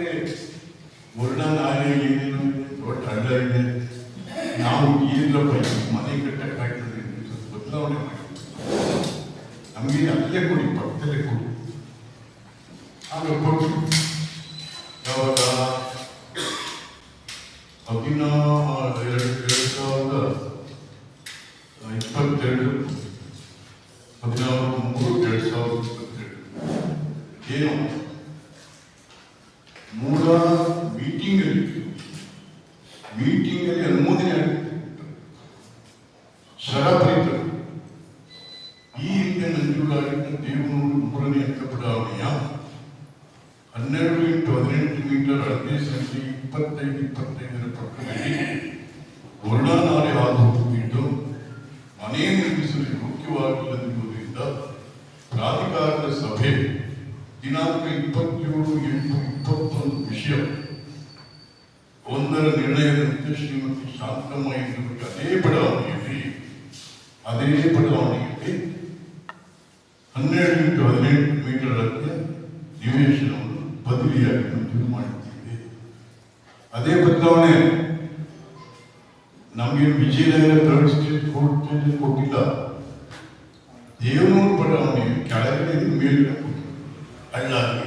ಕಡೆ ವರ್ಣ ನಾಳೆ ಏನೇನು ಹಳ್ಳ ಇದೆ ನಾವು ಈ ಮನೆ ಕಟ್ಟಕ್ಕಾಗ್ತದೆ ಅಂತ ಸ್ವಲ್ಪ ಬದಲಾವಣೆ ಮಾಡಿ ನಮಗೆ ಅಲ್ಲೇ ಕೊಡಿ ಪಕ್ಕದಲ್ಲೇ ಕೊಡಿ ಆಗ ಕೊಟ್ಟು ಯಾವಾಗ ಹದಿನಾ ಎರಡು ಎರಡು ಸಾವಿರದ ಇಪ್ಪತ್ತೆರಡು ಹದಿನಾರು ಮೂರು ಎರಡು ಸಾವಿರದ ಇಪ್ಪತ್ತೆರಡು ಏನು ಮೂಲ ಮೀಟಿಂಗ್ ಅಲ್ಲಿ ಮೀಟಿಂಗ್ ಅಲ್ಲಿ ಅನುಮೋದನೆ ಆಗಿದೆ ಶರಾಬರಿತ ಈ ಹಿಂದೆ ದೇವನೂರು ಮೂರನೇ ಹಂತ ಬಡಾವಣೆಯ ಹನ್ನೆರಡು ಇಂಟು ಹದಿನೆಂಟು ಮೀಟರ್ ಅಳತೆ ಸಂಖ್ಯೆ ಇಪ್ಪತ್ತೈದು, ಇಪ್ಪತ್ತೈದರ ಪಕ್ಕದಲ್ಲಿ ವರ್ಣಾನಾಲೆ ಹಾದು ಹೋಗಿದ್ದು ಮನೆ ನಿರ್ಮಿಸಲು ಯೋಗ್ಯವಾಗಿಲ್ಲದಿರುವುದರಿಂದ ಪ್ರಾಧಿಕಾರದ ಸಭೆ ದಿನಾಂಕ ಇಪ್ಪತ್ತೇಳು, ಎಂಟು, ಇಪ್ಪತ್ತೊಂದು ವಿಷಯ. ಒಂದರ ನಿರ್ಣಯದಂತೆ ಶ್ರೀಮತಿ ಶಾಂತಮ್ಮ ಎನ್ನುವರಿಗೆ ಅದೇ ಬಡಾವಣೆಯಲ್ಲಿ ಅದೇ ಬಡಾವಣೆಯಲ್ಲಿ ಹನ್ನೆರಡು ಇಂಟು ಹದಿನೆಂಟು ಮೀಟರ್ ಅಳತೆಯ ನಿವೇಶನವನ್ನು ಬದಲಿಯಾಗಿ ಮಂಜೂರು ಮಾಡುತ್ತಿದೆ ಅದೇ ಬದಲಾವಣೆ ನಮಗೆ ವಿಜಯನಗರ ಥರ್ಡ್ ಸ್ಟೇಟ್ ಕೋರ್ಟ್ ಕೊಟ್ಟಿಲ್ಲ ದೇವನೂರು ಬಡಾವಣೆ ಕೆಳಗಡೆ ಮೇಲಿನ ಕೊಟ್ಟಿಲ್ಲ. ಹಳ್ಳ ಆಗಿದೆ.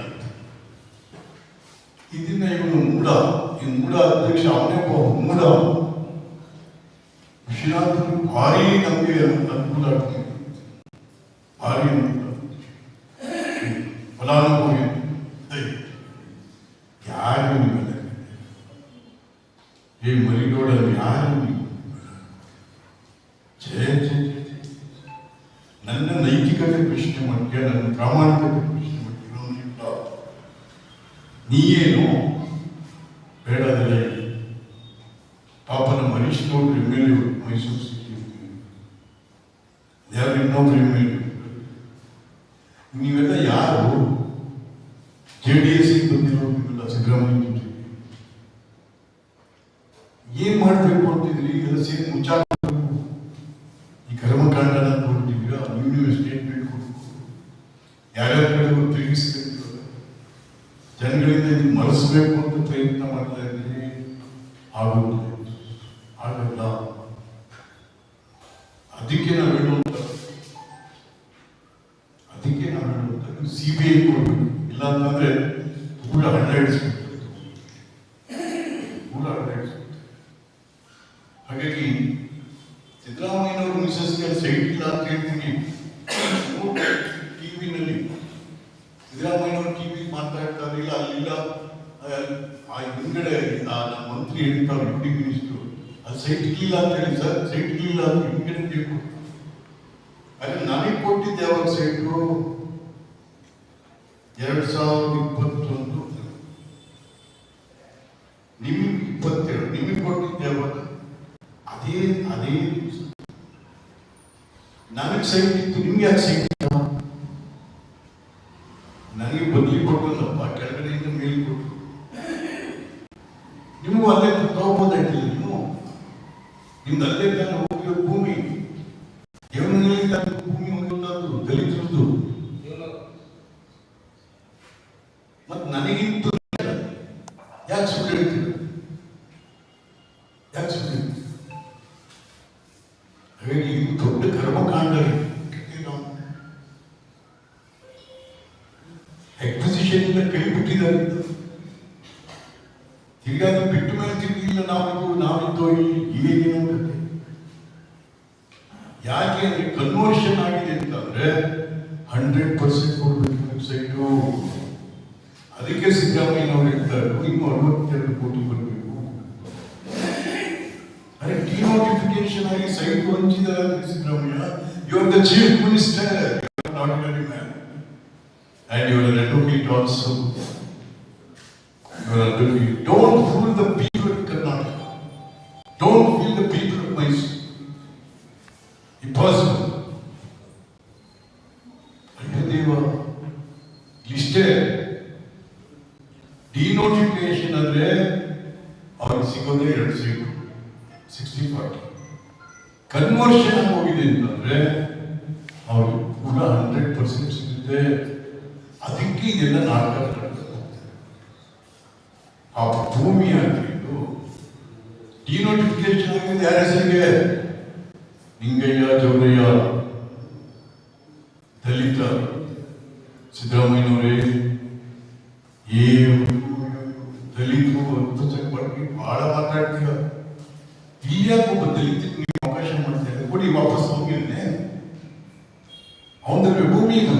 ಇದನ್ನ ಇವನು ಮೂಡ ಈ ಮೂಡ ಅಧ್ಯಕ್ಷ ಅವನೇ ಒಬ್ಬ ಮೂಡ ವಿಶ್ವನಾಥ್ ಭಾರಿ ನಮಗೆ ಅನುಕೂಲ ಆಗ್ತದೆ ಭಾರಿ ಫಲಾನುಭವಿ ಏಯ್, ಯಾರು ನಿಮ್ಮಲ್ಲ ಈ ಮರಿಗೋಡಲ್ಲಿ ಯಾರು ನೀವು ಛೇ ಛೇ ಛೇ, ಛೇ. ನನ್ನ ನೈತಿಕತೆ ಪ್ರಶ್ನೆ ಪ್ರಾಮಾಣಿಕ ನೀಯೇನು ಬೇಡದರೆ ಪಾಪ ನಮ್ಮ ಹರೀಶ್ ಗೌಡ್ರು M L A Mysuru city ಯಾರು ಇನ್ನೊಬ್ರು ಎಂ ನೀವೆಲ್ಲ ಯಾರು ಜೆ ಡಿ ಎಸ್ ಬಂದಿರೋ ಸಿದ್ದರಾಮಯ್ಯ ಜೊತೆಗೆ ಏನ್ ಮಾಡ್ಬೇಕು ಅಂತಿದ್ರಿ ಎಲ್ಲ ಸೇರಿ ಮುಚ್ಚಾಕಬೇಕು ಈ ಕರ್ಮಕಾಂಡನ ಕೊಟ್ಟಿದ್ದೀರಾ ನೀವು ಸ್ಟೇಟ್ಮೆಂಟ್ ಕೊಡ್ಬೇಕು ಯಾರ್ಯಾರ ಕಡೆಗೂ ತಿರುಗಿಸ್ಬೇಕು ಜನಗಳಿಂದ ಇದು ಮರೆಸಬೇಕು ಅಂತ ಪ್ರಯತ್ನ ಮಾಡ್ತಾ ಇದ್ದೀನಿ ಆಗುತ್ತೆ ಆಗಲ್ಲ ಅದಕ್ಕೆ ನಾವು ಹೇಳುವಂತ ಅದಕ್ಕೆ ನಾವು ಹೇಳುವಂತ ಸಿ ಬಿ ಐ ಕೊಡ್ಬೇಕು. ಇಲ್ಲ ಅಂತಂದ್ರೆ ಕೂಡ ಹಣ ಹಿಡಿಸ್ಬೇಕು ಹಾಗಾಗಿ ಸಿದ್ದರಾಮಯ್ಯನವರು ಮಿಸಸ್ಗೆ ಸೈಟ್ ಇಲ್ಲ ಅಂತ ಹೇಳ್ತೀನಿ. ಸಿದ್ದರಾಮಯ್ಯನವರು ಟಿವಿ ಮಾತಾಡ್ತಾರೆ ಇಲ್ಲ ಅಲ್ಲಿಲ್ಲ. ಆ ಹಿಂದ್ಗಡೆ ನಮ್ಮ ಮಂತ್ರಿ ಹೇಳ್ತಾರೆ ಡಿಪ್ಟಿ ಮಿನಿಸ್ಟ್ರು ಅದು ಸೈಟ್ ಇರ್ಲಿಲ್ಲ ಅಂತ ಹೇಳಿ, ಸರ್, ಸೈಟ್ ಇಲ್ಲ ಅಂತ ಹಿಂದ್ಗಡೆ ಬೇಕು ಅದೇ ನನಗೆ ಕೊಟ್ಟಿದ್ದೆ ಯಾವಾಗ ಸೈಟು. ಎರಡು ಸಾವಿರದ ಇಪ್ಪತ್ತೊಂದು. ನಿಮಗೆ ಇಪ್ಪತ್ತೆರಡು, ನಿಮಗೆ ಕೊಟ್ಟಿದ್ದೆ ಯಾವಾಗ ಅದೇ ಅದೇ ನನಗೆ ಸೈಟ್ ಇತ್ತು, ನಿಮ್ಗೆ ಯಾಕೆ ಸೈಟ್ ಇಲ್ಲ ನನಗೆ ಬದಲಿ ಕೊಟ್ಟಲ್ಲಪ್ಪ ಕೆಳಗಡೆಯಿಂದ ಮೇಲೆ ಕೊಟ್ಟು ಅಲ್ಲೇ ತಗೋಬೋದಾಗಿಲ್ಲ ನೀವು. ನಿಮ್ದು ಅಲ್ಲೇ ತಾನು ಹೇಳ್ತಾರೆ ಇನ್ನು ಅರವತ್ತೆರಡು ಕೋಟಿ ಬರಬೇಕು ಅರೆ ಡಿನೋಟಿಫಿಕೇಶನ್ ಆಗಿ site ಹಂಚಿದ್ದಾರೆ Siddaramaiah you are the chief minister not very man and you are an advocate also. You are an advocate. Don't fool the people of Karnataka. Don't fool the people of ಸಿಗೋದೇ ಎರಡು seat sixty five conversion ಹೋಗಿದೆ ಅಂತಂದ್ರೆ ಅವರು ಕೂಡ hundred percent ಸಿಗುತ್ತೆ. ಅದಕ್ಕೆ ಇದೆಲ್ಲ ನಾಟಕ. ಆ ಭೂಮಿ ಆಗಿದ್ದು ಡಿ ನೋಟಿಫಿಕೇಶನ್ ಆಗಿದೆ ಯಾರ ಹೆಸರಿಗೆ? ನಿಂಗಯ್ಯ ಚೌರಯ್ಯ ದಲಿತ, ಸಿದ್ದರಾಮಯ್ಯನವರೇ, ಏ ದಲಿತರು ಅಲ್ಪಸಂಖ್ಯಾತರ ಬಗ್ಗೆ ಬಹಳ ಮಾತಾಡ್ತೀರ. ಇಲ್ಯಾಕೆ ಒಬ್ಬ ದಲಿತರಿಗೆ ನೀವು ಅವಕಾಶ ಮಾಡ್ತಾ ಇದ್ದಾರೆ ಕೊಡಿ, ವಾಪಸ್ ಹೋಗಿದ್ದೆ ಅವನ ಭೂಮಿ ಇದು.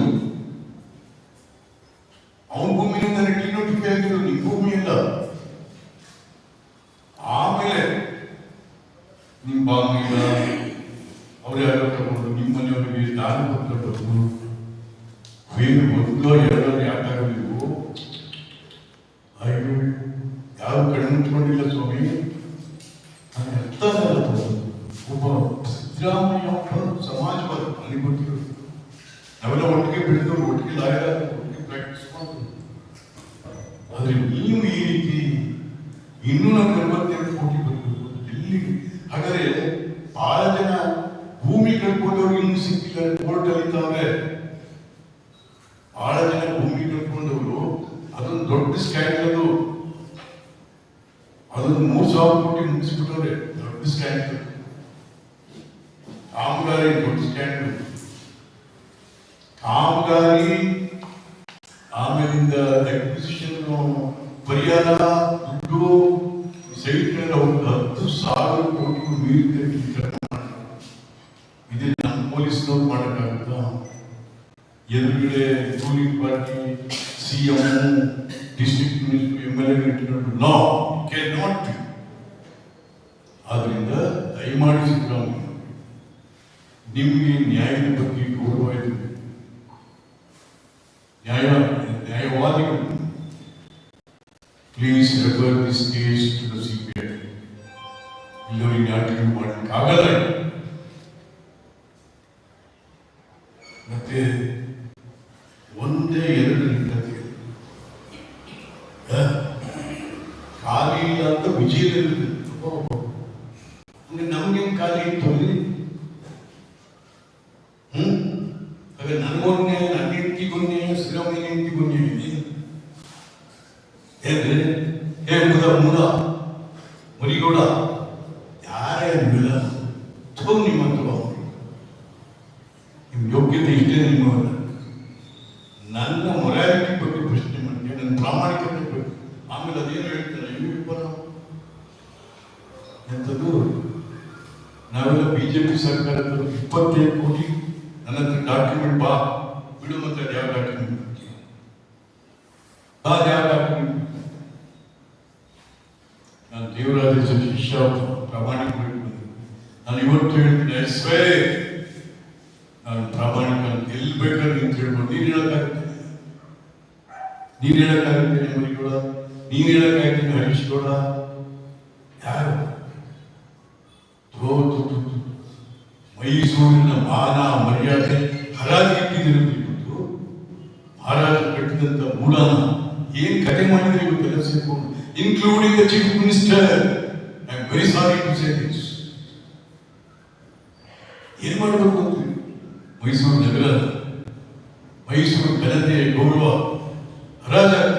ಅವನ ಭೂಮಿಯಿಂದ ಡಿನೋಟಿಫೈ ಆಗಿದ್ರು ನಿಮ್ಮ ಭೂಮಿ ಇಲ್ಲ. ಆಮೇಲೆ ನಿಮ್ಮ ಇಲ್ಲ. ಅವ್ರು ಯಾರೋ ತಗೊಂಡು ನಿಮ್ಮ ಮನೆಯವರಿಗೆ ನಾನು ಬಂದು ಬೇರೆ ಒಂದೋ ಎರಡೋ ಯಾಕಾಗೋ ನೀವು ಅಯ್ಯೋ ಯಾವ ಕಣ್ಣು ಮುಚ್ಕೊಂಡಿಲ್ಲ ಸ್ವಾಮಿ ನಾನು ಅರ್ಥ ಆಗಲ್ಲ ಒಬ್ಬ ಸಿದ್ದರಾಮಯ್ಯ ಒಬ್ಬ ಸಮಾಜವಾದ ನನಗೆ ಗೊತ್ತಿರೋದು ನಾವೆಲ್ಲ ಒಟ್ಟಿಗೆ ಬೆಳೆದು ಒಟ್ಟಿಗೆ ಲಾಯರ್ ಒಟ್ಟಿಗೆ ಪ್ರಾಕ್ಟೀಸ್ ಮಾಡೋದು ಆದ್ರೆ ನೀವು ಈ ರೀತಿ ಇನ್ನೂ ನಮ್ಗೆ ನಲವತ್ತೆರಡು ಕೋಟಿ ಬರಬೇಕು ಎಲ್ಲಿ ಹಾಗಾದ್ರೆ ಬಹಳ ಜನ ಭೂಮಿ ಕಳ್ಕೊಂಡವ್ರು ಇನ್ನೂ ಸಿಕ್ಕಿಲ್ಲ ಕೋರ್ಟ್ ಅಲ್ಲಿದ್ದಾವೆ ಬಹಳ ಜನ ಭೂಮಿ ಕಳ್ಕೊಂಡವರು ಅದೊಂದು ದೊಡ್ಡ ಸ್ಕ್ಯಾಂಡಲ್ ಅದು ಅದೊಂದು ಮೂರ್ ಸಾವಿರ ಕೋಟಿ ಮುಗಿಸ್ಬಿಟ್ಟವ್ರೆ ದೊಡ್ಡ ಸ್ಕ್ಯಾಂಡಲ್ ಕಾಮಗಾರಿ ದೊಡ್ಡ ಸ್ಕ್ಯಾಂಡಲ್ ಕಾಮಗಾರಿ ಆಮೇಲಿಂದ ಎಕ್ಸಿಷನ್ ಪರಿಹಾರ ಮತ್ತೆ ಒಂದೇ ಎರಡು ಕಥೆ ಹ? ಖಾಲಿ ಅಂತ ವಿಜಯದಲ್ಲಿ ನಮ್ಗೆ ಖಾಲಿ ಇತ್ತು ಅಲ್ಲಿ ಹ್ಮ್ ಹಾಗೆ ನನಗೊಂದೇ ನನ್ನ ಹೆಂಡತಿಗೊಂದೇ ಸಿದ್ದರಾಮಯ್ಯ ಹೆಂಡತಿಗೊಂದೇ ಇದೆ ಏನ್ರಿ ಏ ಮುದ ಮುದ ಮರಿಗೌಡ ಯಾರೇ ನೀವೆಲ್ಲ ತಗೋ ನಿಮ್ಮ ತಗೋ ನಿಮ್ಮ ಯೋಗ್ಯತೆ ಇಷ್ಟೇ ನಿಮ್ಮ ನನ್ನ ಮೊರಾಲಿಟಿ ಬಗ್ಗೆ ಪ್ರಶ್ನೆ ಮಾಡಿ ನನ್ನ ಪ್ರಾಮಾಣಿಕತೆ ಬಗ್ಗೆ ಆಮೇಲೆ ಅದೇನು ಹೇಳ್ತಾರೆ ಇವ್ರಿಬ್ಬರ ಎಂಥದ್ದು ಬಿಜೆಪಿ ಸರ್ಕಾರದ ಇಪ್ಪತ್ತೈದು ಕೋಟಿ ನನ್ನ ಹತ್ರ ಡಾಕ್ಯುಮೆಂಟ್ ಬಾ. ಬಿಡು ಮತ್ತೆ ಯಾವ ಡಾಕ್ಯುಮೆಂಟ್ ಅದು ಯಾವ ಡಾಕ್ಯುಮೆಂಟ್ ನಾನು ದೇವರಾಜ ಶಿಷ್ಯ ಪ್ರಾಮಾಣಿಕ ನಾನು ಇವತ್ತು ಹೇಳ್ತೀನಿ ಎಸ್ವೇ ಸ್ವೇ ನಾನು ಪ್ರಾಮಾಣಿಕ ಎಲ್ಲಿ ಬೇಕಾದ್ರೆ ನಿಂತು ಹೇಳ್ಬೋದು ನೀನು ಹೇಳಕ್ಕಾಗುತ್ತೆ. ನೀನು ಹೇಳಕ್ಕಾಗುತ್ತೆ ಕೂಡ ನೀನು ಹೇಳಕ್ಕಾಗುತ್ತೆ ಹರೀಶ್ ಗೌಡ. ಯಾರು. ಮೈಸೂರಿನ ಮಾನ ಮರ್ಯಾದೆ ಹರಾಜಿಟ್ಟಿದ್ದೀರಿ ಇವತ್ತು ಮಹಾರಾಜ ಕಟ್ಟಿದಂತ ಮೂಡನ ಏನ್ ಕತೆ ಮಾಡಿದ್ರೆ ಇವತ್ತೆಲ್ಲ ಸೇರ್ಕೊಂಡು including the chief minister I am very sorry to say this ಏನ್ ಮಾಡಬೇಕು ಅಂತ ಮೈಸೂರು ನಗರ, ಮೈಸೂರು ಘನತೆ ಗೌರವ ಹರಾಜಾಗ್ತದೆ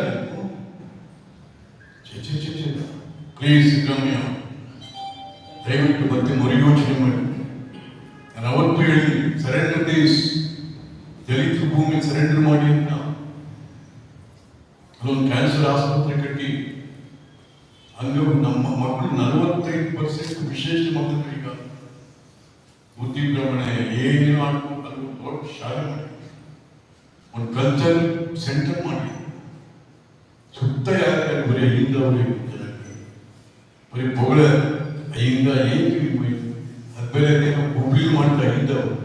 ಬರೀ ಪೊಗಳ ಅಯ್ಯಿಂದ ಏನು ಅದು ಬೇರೆ ಅದೇನೋ ಹುಬ್ಳಿ ಮಾಡ್ತಾ ಅಲ್ಲಿಂದ ಅವ್ರು.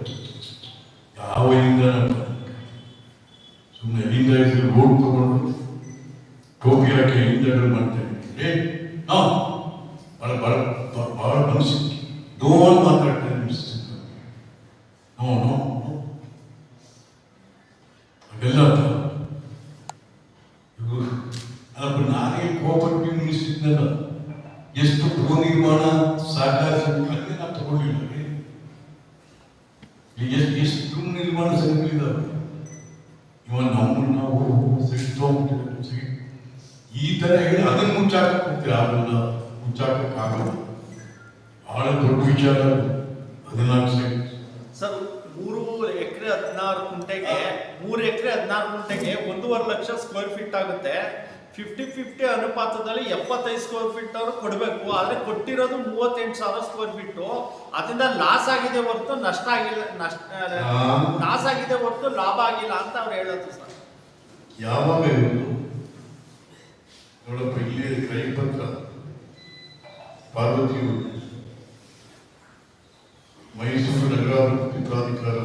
ಯಾವ ಅಲ್ಲಿಂದ ಸುಮ್ಮನೆ ಅಲ್ಲಿಂದ ಇದ್ರೆ ರೋಡ್ ತಗೊಂಡು ಟೋಪಿ ಹಾಕಿ ಅಲ್ಲಿಂದ ಮಾಡ್ತಾ ಇದ್ದೀನಿ ಏ ಹಾ ಭಾಳ ಭಾಳ ಭಾಳ ಮನಸ್ಸು ನೋವು ಮಾತಾಡ್ತಾರೆ ನೋ ನೋ ನೋ ಅದೆಲ್ಲ ಇವ್ರು ಅಲ್ಲ ನಾನೇ ಕೋಪಟ್ಟು ಮುನಿಸಿದ್ನಲ್ಲ ಎಷ್ಟು ಗೃಹ ನಿರ್ಮಾಣ ಸಹಕಾರ ಸಂಘಗಳನ್ನೇ ನಾವು ತಗೊಳ್ಳಿಲ್ಲ ರೀ. ಈಗ ಎಷ್ಟು ಎಷ್ಟು ಗೃಹ ನಿರ್ಮಾಣ ಸಂಘಗಳಿದ್ದಾವೆ ತರ ಹೇಳಿ ಅದನ್ನು ಮುಚ್ಚಾಕಕ್ಕೆ ಹೋಗ್ತೀರ ಆಗಲ್ಲ ಮುಚ್ಚಾಕಕ್ಕಾಗಲ್ಲ ಬಹಳ ದೊಡ್ಡ ವಿಚಾರ. ಹದಿನಾಲ್ಕು ಸೆಂಟ್. ಸರ್ ಮೂರು ಎಕರೆ ಹದಿನಾರು ಕುಂಟೆಗೆ ಮೂರು ಎಕರೆ ಹದಿನಾರು ಕುಂಟೆಗೆ ಒಂದೂವರೆ ಲಕ್ಷ ಸ್ಕ್ವೇರ್ ಫೀಟ್ ಆಗುತ್ತೆ. ಫಿಫ್ಟಿ ಫಿಫ್ಟಿ ಅನುಪಾತದಲ್ಲಿ ಎಪ್ಪತ್ತೈದು ಸ್ಕ್ವೇರ್ ಫೀಟ್ ಅವರು ಕೊಡಬೇಕು. ಆದರೆ ಕೊಟ್ಟಿರೋದು ಮೂವತ್ತೆಂಟು ಸಾವಿರ ಸ್ಕ್ವೇರ್ ಫೀಟು ಅದರಿಂದ ಲಾಸ್ ಆಗಿದೆ ಹೊರತು ನಷ್ಟ ಆಗಿಲ್ಲ ನಷ್ಟ ಲಾಸ್ ಆಗಿದೆ ಹೊರತು ಲಾಭ ಆಗಿಲ್ಲ ಅಂತ ಅವ್ರು ಹೇಳೋದು ಸರ್. ಯಾವಾಗ ಇರೋದು ನೋಡಪ್ಪ ಇಲ್ಲೇ ಕೈಪತ್ರ ಪಾರ್ವತಿಯವರು ಮೈಸೂರು ನಗರಾಭಿವೃದ್ಧಿ ಪ್ರಾಧಿಕಾರ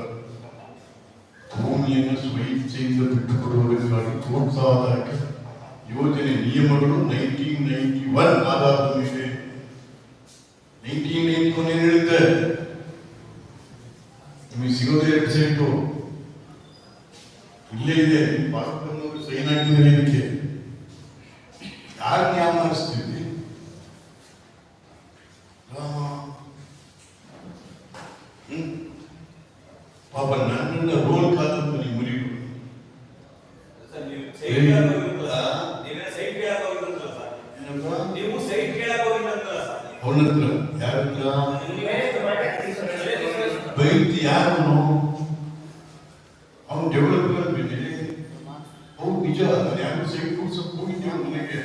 ಭೂಮಿಯನ್ನು ಸ್ವಇಚ್ಛೆಯಿಂದ ಬಿಟ್ಟುಕೊಡುವುದಕ್ಕಾಗಿ ಪ್ರೋತ್ಸಾಹದಾಯಕ ಯೋಜನೆ ನಿಯಮಗಳು ನೈನ್ಟೀನ್ ನೈನ್ಟಿ ಒನ್ ಆಧಾರದ ಮೇಲೆ ನೈನ್ಟೀನ್ ನೈನ್ಟಿ ಒನ್ ಏನು ಹೇಳುತ್ತೆ ನಿಮಗೆ ಸಿಗೋದೇ ಎರಡು ಸೆಂಟು ಇಲ್ಲೇ ಇದೆ ಪಾಸ್ಪೋರ್ಟ್ನವರು ಸೈನ್ ಹಾಕಿದ್ರೆ ಇದಕ್ಕೆ ಯಾರು ನ್ಯಾಯ ಮಾಡಿಸ್ತೀವಿ ರಾಮ. ಪಾಪ ನನ್ನನ್ನ ರೋಲ್ ಕಾದಂತ ನೀವು ಸರ್, ನೀವು ಸೈಟ್ ಕೇಳಕ್ ನೀವು ಸೈಟ್ ಕೇಳಕ್ ಹೋಗಿದ್ರಲ್ಲ ಸರ್? ಅವನ ಡೆವಲಪ್ಮೆಂಟ್ ಮೇಲೆ ಅವ್ರು ನಿಜ ಯಾರು ಸೈಟ್ ಕೊಡ್ಸಕ್ ಹೋಗಿದ್ದೆ ನನಗೆ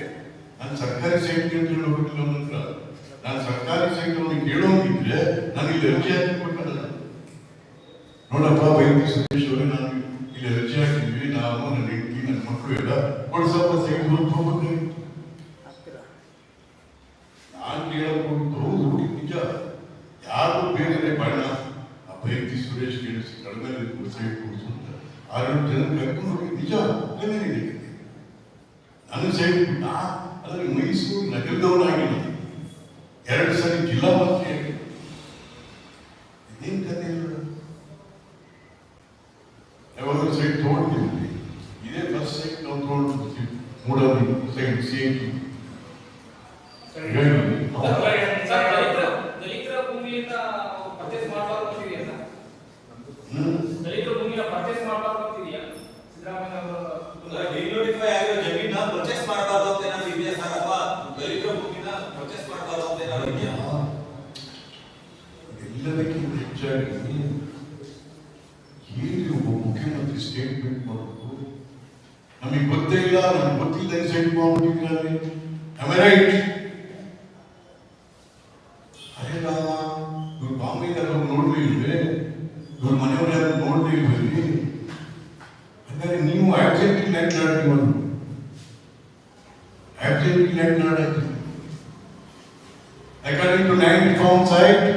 ನಾನು ಸರ್ಕಾರಿ ಸೈಟ್ ಅಂತ ಹೇಳೋಗಿಲ್ಲ ನನ್ನ ನಾನು ಸರ್ಕಾರಿ ಸೈಟ್ ಅವನಿಗೆ ಕೇಳೋಂಗಿದ್ರೆ ನಾನು ಇಲ್ಲಿ ಅರ್ಜಿ ಹಾಕಿಕೊಟ್ಟಲ್ಲ ನೋಡಪ್ಪ ವೈದ್ಯ ಸುರೇಶ್ ಅವರೇ ನಾನು ಇಲ್ಲಿ ಅರ್ಜಿ ಹಾಕಿದ್ವಿ ನಾನು ನನ್ನ ಹೆಂಡತಿ ನನ್ನ ಮಕ್ಕಳು ಎಲ್ಲ ಕೊಡ್ಸಪ್ಪ ಸೈಟ್ ಹೊರತು ಹೋಗ್ಬೇಕಾಗಿತ್ತು ನಾನು ಕೇಳಕ್ ಹೋಗಿದ್ದು ಹೌದು ನಿಜ ಯಾರು ಬೇರೆ ಬಣ್ಣ ಆ ಬೈತಿ ಸುರೇಶ್ ಕೇಳಿಸಿ ಕಡಿಮೆ ಸೈಟ್ ಕೊಡಿಸು ಅಂತ ಆರು ಜನ ಕರ್ಕೊಂಡು ಹೋಗಿ ನಿಜ ಏನೇನಿದೆ ನನ್ನ ಸೈಟ್ ನಾ ಅದ್ರ ಮೈಸೂರು ನಗರದವನಾಗಿಲ್ಲ ಎರಡು ಸರಿ ಜಿಲ್ಲಾ ಮಂತ್ರಿ ಆಗಿಲ್ಲ ಇದೇನ್ ಕತೆ ಇಲ್ಲ ಯಾವಾಗಲೂ ಸೈಟ್ ತೊಗೊಂಡಿದ್ದೀವಿ ಇದೇ ಫಸ್ಟ್ ಸೈಟ್ ನಾವು ತೊಗೊಂಡಿರ್ತೀವಿ ಮೂಡಲ್ಲಿ site C I T نیٹ گارڈ ایٹ گارڈ اکارڈنگ ٹو نائنٹی فارمس آئی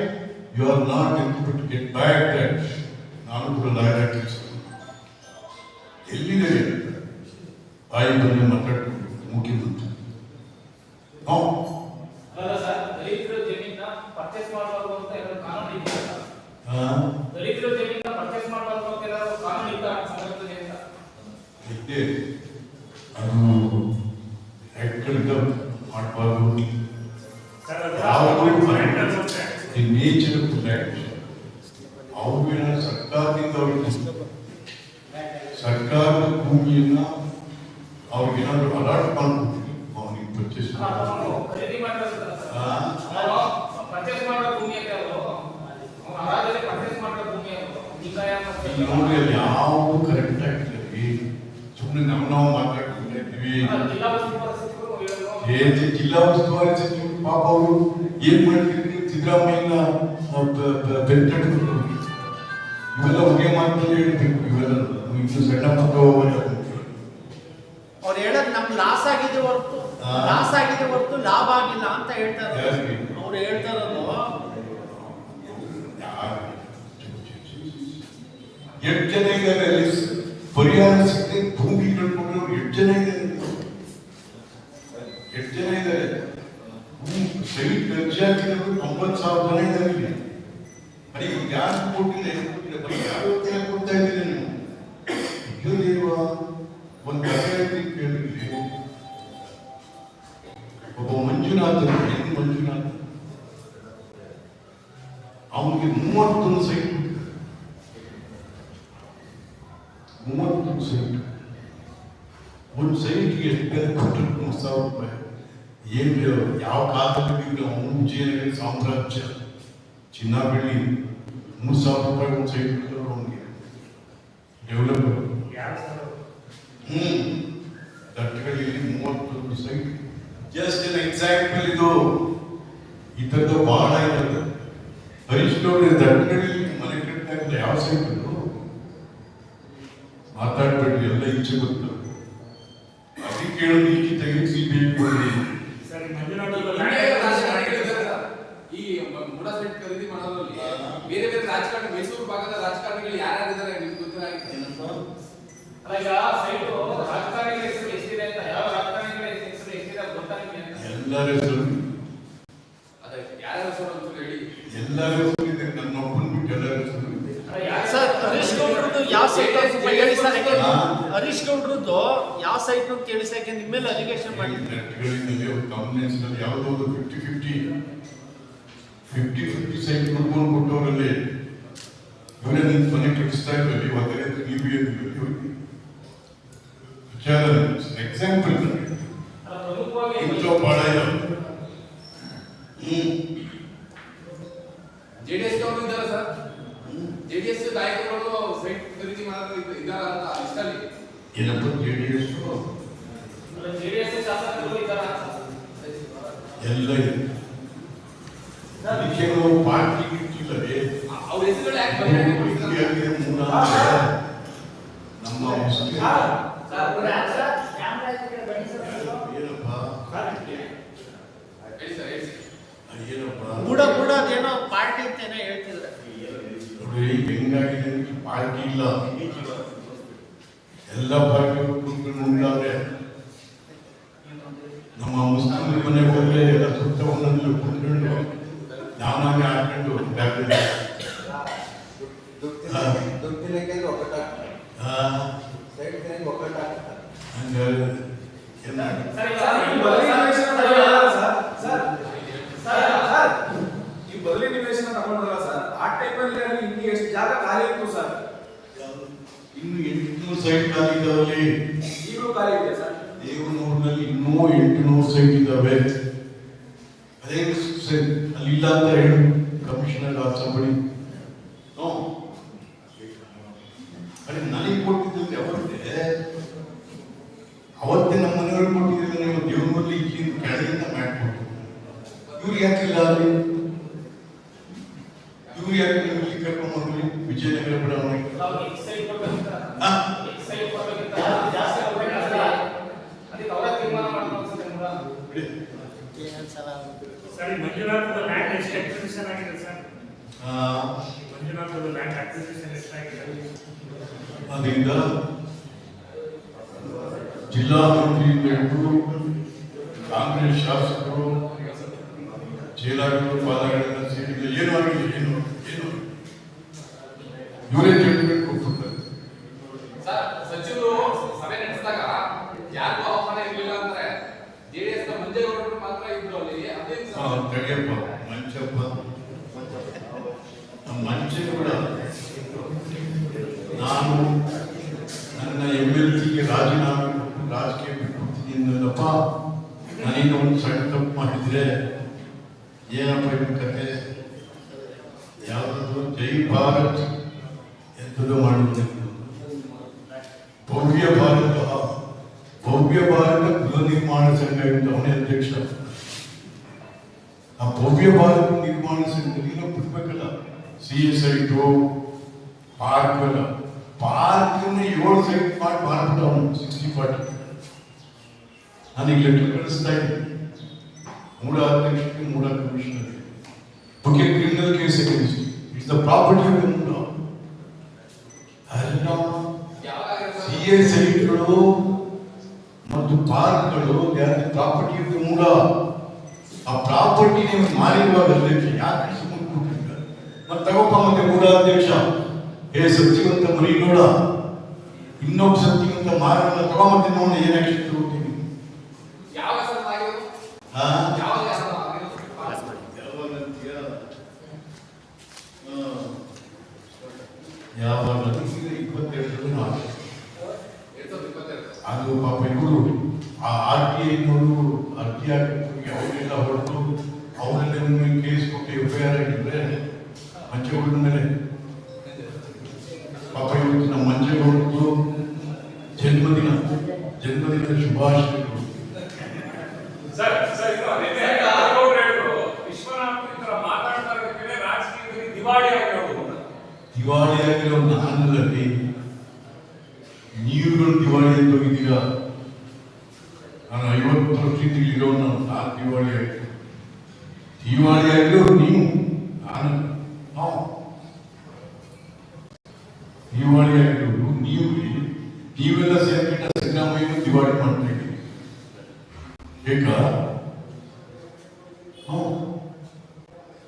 the nature of land ಅವುಗಳ ಸರ್ಕಾರದಿಂದ ಅವರಿಗೆ ಸರ್ಕಾರದ ಭೂಮಿಯನ್ನ ಅವ್ರಿಗೆ ಏನಾದ್ರು ಅಲಾಟ್ ಮಾಡ್ಬಿಟ್ಟು ಅವನಿಗೆ ಪರ್ಚೇಸ್ ಅವನು ಖರೀದಿ ಮಾಡಿರೋದಲ್ಲ ಸರ್ ಹಾ. ಅವನು ಪರ್ಚೇಸ್ ಮಾಡೋ ಭೂಮಿ ಅಂತ ಅವರು ಅವನು ಅರಾಜಲ್ಲಿ ಪರ್ಚೇಸ್ ಮಾಡೋ ಭೂಮಿ ಅವರು ಹಿಂಗಾಯ ಮತ್ತೆ ಇಲ್ಲಿ ನೋಡಿ ಅಲ್ಲಿ ಯಾವುದು ಕರೆಕ್ಟ್ ಆಗಿಲ್ಲ ರೀ ಸುಮ್ಮನೆ ನಮ್ಮ ನಾವು ಮಾತಾಡ್ಕೊಂಡಿರ್ತೀವಿ ಅಲ್ಲ, ಜಿಲ್ಲಾ ಉಸ್ತುವಾರಿ ಸಚಿವರು ಹೇಳೋದು. ಏ ಜಿಲ್ಲಾ ಉಸ್ತುವಾರಿ ಸಚಿವರು ಪಾಪ ಅವರು ಏನ್ ಮಾಡ್ತಿದ್ರು? ಸಿದ್ದರಾಮಯ್ಯನ ಇವೆಲ್ಲ ಹೊಗೆ ಮಾತಲ್ಲಿ ಹೇಳ್ಬೇಕು ಇವೆಲ್ಲ. ಇನ್ನು ಸಣ್ಣ ಮಕ್ಕಳು ಅವ್ರು ಹೇಳೋದು ನಮ್ಗೆ ಲಾಸ್ ಆಗಿದೆ ಹೊರತು. ಲಾಸ್ ಆಗಿದೆ ಹೊರತು ಲಾಭ ಆಗಿಲ್ಲ ಅಂತ ಹೇಳ್ತಾರೆ? ಅವ್ರು ಹೇಳ್ತಾ ಇರೋದು. ಎಷ್ಟು ಜನ ಇದ್ದಾರೆ ಅಲ್ಲಿ? ಪರಿಹಾರ ಸಿಗದೆ ಭೂಮಿ ಕಳ್ಕೊಂಡ್ರು ಎಷ್ಟು ಜನ ಇದ್ದಾರೆ ಎಷ್ಟು ಜನ ಇದ್ದಾರೆ ಭೂಮಿ ಸರಿ ತೊಂಬತ್ತು ಸಾವಿರ ಜನ ಇದ್ದಾರೆ ಇಲ್ಲಿ ಬರೀ ಯಾರು ಕೊಟ್ಟಿಲ್ಲ ಏನು ಕೊಟ್ಟಿಲ್ಲ ಬರೀ ಯಾರು ಏನು ಯಾವ ಕಾಲದಲ್ಲಿ ಮುಂಚೆ ವಿಜಯನಗರ ಸಾಮ್ರಾಜ್ಯ ಚಿನ್ನ ಬೆಳ್ಳಿ ಮೂರು ಸಾವಿರ ರೂಪಾಯಿ ಒಂದು ಸೈಟ್ ಕೊಟ್ಟರು ಅವನಿಗೆ. ಡೆವಲಪರ್ ಹ್ಞೂ ದಟ್ಟಗಳಲ್ಲಿ ಮೂವತ್ತೊಂದು ಸೈಟ್ ಜಸ್ಟ್ ಇನ್ ಎಕ್ಸಾಂಪಲ್ ಇದು. ಈ ಥರದ ಬಹಳ ಇರುತ್ತೆ ಹರೀಶ್ ಗೌಡ್ರ ದಟ್ಟಗಳಲ್ಲಿ ಮನೆ ಕಟ್ತಾ ಇದ್ದ ಯಾವ ಸೈಟ್ ಅದು? ಮಾತಾಡ್ಬೇಡ್ರಿ ಎಲ್ಲ ಈಚೆ ಗೊತ್ತು ಅದಕ್ಕೆ ಹೇಳೋದು ಈಚೆ ತೆಗಿಸಿ ಬೇಕು ಸರ್ ಮಂಜುನಾಥ್ ಹಿಂಗೆ ರಾಜಕಾರಣಿಗಳಿದ್ದಾರೆ ಸರ್. ಈ ಮ- ಮುಡ ಸೆಟ್ ಖರೀದಿ ಮಾಡೋದ್ರಲ್ಲಿ ಬೇರೆ ಬೇರೆ ರಾಜಕಾರಣ ಮೈಸೂರು ಭಾಗದ ರಾಜಕಾರಣಿಗಳು ಯಾರ್ಯಾರಿದ್ದಾರೆ ನಿಮ್ಗೆ ಗೊತ್ತಿಲ್ಲ ಅಲ್ಲ ಈಗ ಸೈಟು ರಾಜಕಾರಣಿಗಳ ಹೆಸರು ಎಷ್ಟಿದೆ ಅಂತ ಯಾವ ರಾಜಕಾರಣಿಗಳ ಹೆಸರು ಎಷ್ಟಿದೆ ಅಂತ ಗೊತ್ತಾ ನಿಮ್ಗೆ ಅಂತ? ಎಲ್ಲರ ಹೆಸರು ಎಲ್ಲರ ಹೆಸರು ಇದೆ ನನ್ನ ಒಬ್ಬನ ಬಿಟ್ಟು ಎಲ್ಲರ ಹೆಸರು ಸರ್ ಹರೀಶ್ ಗೌಡ್ರದ್ದು ಯಾವ ಸೈಟ್ ಹೇಳಿ ಸರ್. ಹರೀಶ್ ಗೌಡ್ರದ್ದು ಯಾವ ಸೈಟ್ ಅಂತ ಹೇಳಿ ಸರ್ ಯಾಕೆ? ನಿಮ್ಮ ಮೇಲೆ ಅಲಿಗೇಷನ್ ಮಾಡಿ. ನೆಟ್ಗಳಿಂದಲೇ ಕಾಂಬಿನೇಷನ್ ಯಾವುದೋ ಒಂದು fifty fifty fifty fifty site ನೋಡ್ಕೊಂಡು ಕೊಟ್ಟವರಲ್ಲಿ ಇವರೇ ನಿಂತು ಮನೆ ಕಟ್ಟಿಸ್ತಾ ಇದ್ರಲ್ಲಿ ಒಂದೇ ನೀವು ವಿಚಾರ ಎಕ್ಸಾಂಪಲ್ ಅಲ್ಲ ಪ್ರಮುಖವಾಗಿ ಇಂಥ ಭಾಳ ಇದಾವೆ ಹ್ಮ್ ಜೆಡಿಎಸ್ ಅವರು ಇದ್ದಾರೆ ಸರ್ ಜೆಡಿಎಸ್ ನಾಯಕರುಗಳು ಸೈಟ್ ಖರೀದಿ ಮಾಡೋದು ಇದ್- ಇದ್ದಾರಾ ಅಂತ ಇಷ್ಟಲ್ಲಿ ಏನಪ್ಪ ಜೆ ಡಿ ಎಸ್ ಜೆಡಿಎಸ್ ಶಾಸಕರು ಇದ್ದಾರಾ ಎಲ್ಲ ಇದೆ ಅದಕ್ಕೆ ನಾವು ಪಾರ್ಟಿ ಇಟ್ಟಿಲ್ಲವೇ ಅವ್ರ ಹೆಸರುಗಳು ಯಾಕೆ ಬಹಿರಂಗ ಪಡಿಸ್ತಾರೆ? ನಮ್ಮ ಮುಸ್ಲಿಂ ಏನಪ್ಪ ಹೇಳಿ ಸರ್ ಹೇಳಿ ಏನಪ್ಪ ಬುಡ ಬುಡ ಅದೇನೋ ಪಾರ್ಟಿ ಅಂತ ಏನೋ ಹೇಳ್ತಿದ್ರೆ ನೋಡಿ ಹೆಂಗಾಗಿದೆ ಅಂದ್ರೆ ಪಾರ್ಟಿ ಇಲ್ಲ ಎಲ್ಲ ಪಾರ್ಟಿಗಳು ಕುತ್ಕೊಂಡು ಉಂಟಾದ್ರೆ ನಮ್ಮ ಮುಸ್ಲಿಂ ಮನೆಗೆ ಹೋದ್ರೆ ಎಲ್ಲ ಸುತ್ತ ಒಂದೊಂದು ಕುತ್ಕೊಂಡು ನಾನಾಗೆ ಹಾಕೊಂಡು ಬ್ಯಾಗ್ ದುಡ್ಡಿನಕ್ಕೆ ಒಕ್ಕಟ್ಟಾಗ್ತಾರೆ ಆ, ಸೈಡ್ ಕರೆಂಟ್ ಒಕ್ಕಟ್ಟಾಗ್ತಾರೆ ಹಂಗೆ ಏನಾಗ ಸರ್ ಈಗ ಈ ನೀವು ಬದಲಿ ನಿವೇಶನ ತಗೊಂಡ್ರಲ್ಲ ಸರ್, ಸರ್, ಸರ್, ಸರ್, ಈ ಬದಲಿ ನಿವೇಶನ ತಗೊಂಡ್ರಲ್ಲ ಸರ್ ಆ ಟೈಮಲ್ಲಿ ನಿಮ್ಗೆ ಎಷ್ಟು ಜಾಗ ಖಾಲಿ ಇತ್ತು ಸರ್ ಇನ್ನು ಎಂಟುನೂರು ಸೈಟ್ ಆಗಿದ್ದಾವಲ್ಲಿ ಈಗಲೂ ಖಾಲಿ ಇದೆ ಸರ್ ದೇವನೂರಿನಲ್ಲಿ ಇನ್ನೂ ಎಂಟುನೂರು ಸೈಟ್ ಇದ್ದಾವೆ ಅದೇ ಸರಿ ಅಲ್ಲಿಲ್ಲ ಅಂತ ಹೇಳು ಕಮಿಷನರ್ ಅಸೆಂಬ್ಲಿ ನೋ ಅರೆ ನನಗೆ ಕೊಟ್ಟಿದ್ದು ಅವತ್ತೇ ಅವತ್ತೇ ನಮ್ಮ ಮನೆಯವ್ರಿಗೆ ಕೊಟ್ಟಿದ್ದಿಲ್ಲ ನೀವು ದೇವನೂರಲ್ಲಿ ಇಲ್ಲಿ ಕೆಳಗಿಂದ ಮಾಡ್ಕೊಟ್ಟು ಇವ್ರು ಯಾಕಿಲ್ಲ ಅಲ್ಲಿ ಇವ್ರು ಯಾಕೆ ನೀವು ಇಲ್ಲಿ ಕರ್ಕೊಂಡು ಬಂದ್ರಿ ವಿಜಯನಗರ ಬಡಾವಣೆ ನಾವು ಈ ಸೈಡ್ ಕೊಡ್ಬೇಕಿತ್ತ ಹಾ? ಈ ಸೈಡ್ ಕೊಡ್ಬೇಕಿತ್ತ ಜಾಸ್ತಿ ಕೊಡ್ಬೇಕಿತ್ತ ಅದಕ್ಕೆ ಅವರೇ ತೀರ್ಮಾನ ಮಾಡ್ಕೊಂಡು ಅನ್ಸುತ್ತೆ ನಿಮ್ಗೆ. ಬಿಡಿ ಸರ್ ಮಂಜುನಾಥದ ಲ್ಯಾಂಡ್ ಎಷ್ಟು ಆಗಿದೆ ಸರ್? ಮಂಜುನಾಥದ ಲ್ಯಾಂಡ್ ಎಷ್ಟಾಗಿದೆ ಅದರಿಂದ ಜಿಲ್ಲಾ ಮಂತ್ರಿಯಿಂದ ಹಿಡಿದು ಕಾಂಗ್ರೆಸ್ ಶಾಸಕರು ಜೇಲಾಗಳು ಪಾಲಗಳನ್ನ ಸೇರಿದ ಏನು ಆಗಿದೆ? ಏನು? ಇವರೇ ಜಡ್ಜ್ಮೆಂಟ್ ಕೊಟ್ಬಿಡ್ತಾರೆ ಸರ್ ಸಚಿವರು ಇರಲಿಲ್ಲ ಅಂದ್ರೆ ಮಾತ್ರ ಇದ್ರು ಅಲ್ಲಿ ತಡಿಯಪ್ಪ ಮಂಚಪ್ಪ ಮಂಚ ಕೂಡ ನಾನು ನನ್ನ ಎಂ ಎಲ್ ರಾಜೀನಾಮೆ, ರಾಜಕೀಯ ಅನ್ನೋದಪ್ಪ. ನನಗೆ ಒಂದು ಸಣ್ಣ ತಪ್ಪು ಮಾಡಿದ್ರೆ ಏನಪ್ಪ ಇದು ಕತೆ ಯಾವುದಾದ್ರು ಜೈ ಭಾರತ್ ಎಂಥದ್ದು ಮಾಡಿದ್ರೆ ಭವ್ಯ ಭಾರತ ಭವ್ಯ ಭಾರತ ಗೃಹ ನಿರ್ಮಾಣ ಸಂಘ ಅಂತ ಅವನೇ ಅಧ್ಯಕ್ಷ ಆ ಭವ್ಯ ಭಾರತ ನಿರ್ಮಾಣ ಸಂಘದಲ್ಲಿ ನಾವು ಬಿಡ್ಬೇಕಲ್ಲ ಸಿ ಎಸ್ ಐಟು ಪಾರ್ಕ್ ಎಲ್ಲ ಪಾರ್ಕ್ ಏಳು ಸೈಟ್ ಮಾಡಿ ಮಾಡ್ಬಿಟ್ಟು ಅವನು ಸಿಕ್ಸ್ಟಿ ಫಾರ್ಟಿ ನನಗೆ ಲೆಟರ್ ಕಳಿಸ್ತಾ ಇದ್ದೆ ಮೂಡ ಅಧ್ಯಕ್ಷಕ್ಕೆ ಮೂಡ ಕಮಿಷನರ್ ಬಗ್ಗೆ criminal case against it's the property ಅಲ್ಲ ಸಿ ಎಸ್ ಐಗಳು ಮತ್ತು ಪಾರ್ಕ್ಗಳು ಪ್ರಾಪರ್ಟಿ ಆಫ್ ದ ಮೂಡ ಆ ಪ್ರಾಪರ್ಟಿ ನೀವು ಮಾರಿರುವಾಗ ಯಾಕೆ ಸುಮ್ಮನೆ ಕೂತಿದ್ದಾರೆ ಮತ್ತೆ ತಗೋಪ್ಪ ಮತ್ತೆ ಮೂಡ ಅಧ್ಯಕ್ಷ. ಏ ಸತ್ಯವಂತ ಮರಿ ನೋಡ ಇನ್ನೊಬ್ಬ ಸತ್ಯವಂತ ಮಾರನ್ನ ತಗೊಂಬತ್ತೆ ನೋಡಿ ಏನ್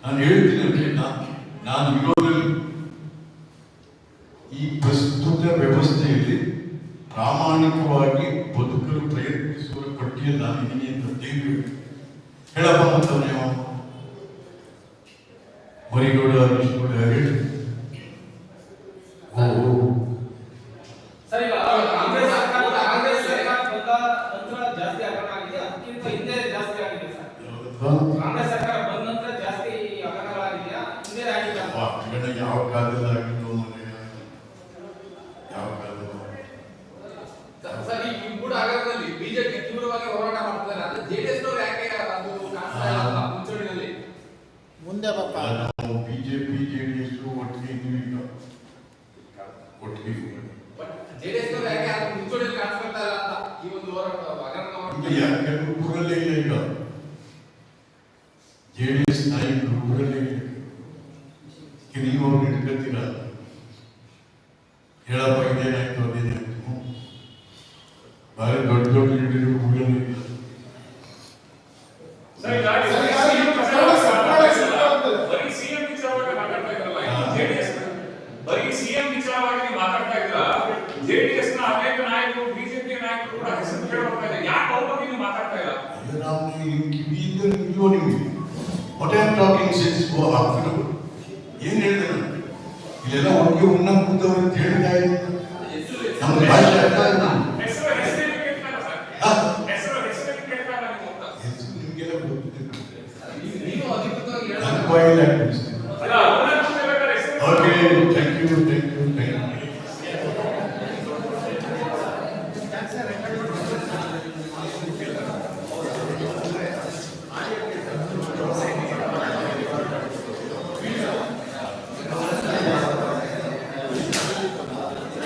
ನಾನು ಹೇಳ್ತೀನಿ ಅಂದ್ರೆ ನಾನು ಇರೋದ್ರಲ್ಲಿ ಈ ಪ್ರಸ್ತುತ ವ್ಯವಸ್ಥೆಯಲ್ಲಿ ಪ್ರಾಮಾಣಿಕವಾಗಿ ಬದುಕಲು ಪ್ರಯತ್ನಿಸುವ ಪಟ್ಟಿಯಲ್ಲಿ ನಾನು ಇದೀನಿ ಅಂತ ದೇವಿ ಹೇಳಪ್ಪ ಅಂತ leva, Pai. ಕೂಡ ಹೆಸರು ಮಾತಾಡ್ತಾ ಇಲ್ಲ? ನಾವು ನಿಮ್ಗೆ ಕಿವಿಯಿಂದ ನಿಲ್ಲೋ ನಿಮಗೆ ಟಾಕಿಂಗ್ ಸಿನ್ಸ್ ಏನು ಹೇಳ್ತಾರೆ ನಾನು? ಇಲ್ಲೆಲ್ಲ ಒಟ್ಟಿಗೆ ಉಣ್ಣ ಕುಂತವ್ರು ಅಂತ ಹೇಳಿದ ನಮ್ಮ ಭಾಷೆ ಅರ್ಥ